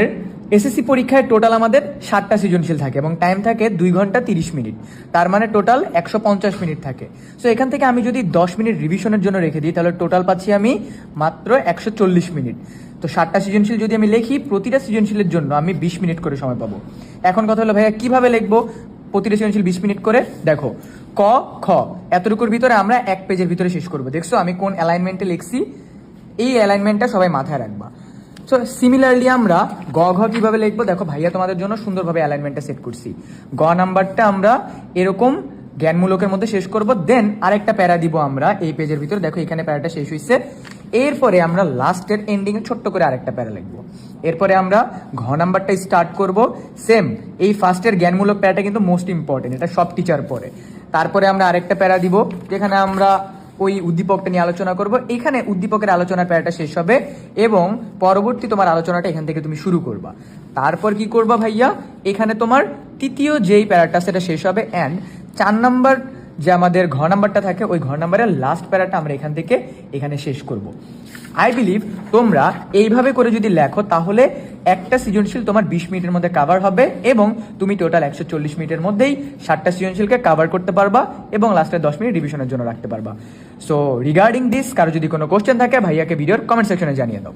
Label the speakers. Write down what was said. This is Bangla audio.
Speaker 1: এর এসএসসি পরীক্ষায় টোটাল আমাদের সাতটা সৃজনশীল থাকে এবং টাইম থাকে দুই ঘণ্টা তিরিশ মিনিট। তার মানে টোটাল একশো পঞ্চাশ মিনিট থাকে। সো এখান থেকে আমি যদি দশ মিনিট রিভিশনের জন্য রেখে দিই, তাহলে টোটাল পাচ্ছি আমি মাত্র একশো চল্লিশ মিনিট। তো সাতটা সৃজনশীল যদি আমি লিখি, প্রতিটা সৃজনশীলের জন্য আমি বিশ মিনিট করে সময় পাবো। এখন কথা হলো, ভাইয়া, কীভাবে লিখব প্রতিটা সৃজনশীল বিশ মিনিট করে? দেখো, ক, খ, এতটুকুর ভিতরে আমরা এক পেজের ভিতরে শেষ করব। দেখছ, আমি কোন অ্যালাইনমেন্টে লিখছি, এই অ্যালাইনমেন্টটা সবাই মাথায় রাখবা। সো সিমিলারলি আমরা গ, ঘ কীভাবে লিখব? দেখো, ভাইয়া তোমাদের জন্য সুন্দরভাবে অ্যালাইনমেন্টটা সেট করছি। গ নাম্বারটা আমরা এরকম জ্ঞানমূলকের মধ্যে শেষ করব দেন আরেকটা প্যারা দিব আমরা এই পেজের ভিতরে। দেখো, এখানে প্যারাটা শেষ হয়েছে এরপরে আমরা লাস্টের এন্ডিংয়ে ছোট্ট করে আরেকটা প্যারা লিখব। এরপরে আমরা ঘ নাম্বারটা স্টার্ট করব। সেম এই ফার্স্টের জ্ঞানমূলক প্যারাটা কিন্তু মোস্ট ইম্পর্টেন্ট এটা সব টিচার পড়ে। তারপরে আমরা আরেকটা প্যারা দিব, যেখানে আমরা ওই উদ্দীপকটা নিয়ে আলোচনা করব। এখানে উদ্দীপকের আলোচনার প্যারাটা শেষ হবে এবং পরবর্তী তোমার আলোচনাটা এখান থেকে তুমি শুরু করবা। তারপর কি করবা ভাইয়া? এখানে তোমার তৃতীয় যেই প্যারাটা, সেটা শেষ হবে। অ্যান্ড চার নাম্বার যে আমাদের ঘ নাম্বারটা থাকে, ওই ঘ নাম্বারের লাস্ট প্যারাটা আমরা এখান থেকে এখানে শেষ করব। আই বিলিভ তোমরা এইভাবে করে যদি লেখো, তাহলে একটা সৃজনশীল তোমার বিশ মিনিটের মধ্যে কাভার হবে এবং তুমি টোটাল একশো চল্লিশ মিনিটের মধ্যেই ষাটটা সৃজনশীলকে কাভার করতে পারবা এবং লাস্টে দশ মিনিট রিভিশনের জন্য রাখতে পারবা। সো রিগার্ডিং দিস কারও যদি কোনো কোশ্চেন থাকে, ভাইয়াকে ভিডিওর কমেন্ট সেকশনে জানিয়ে দাও।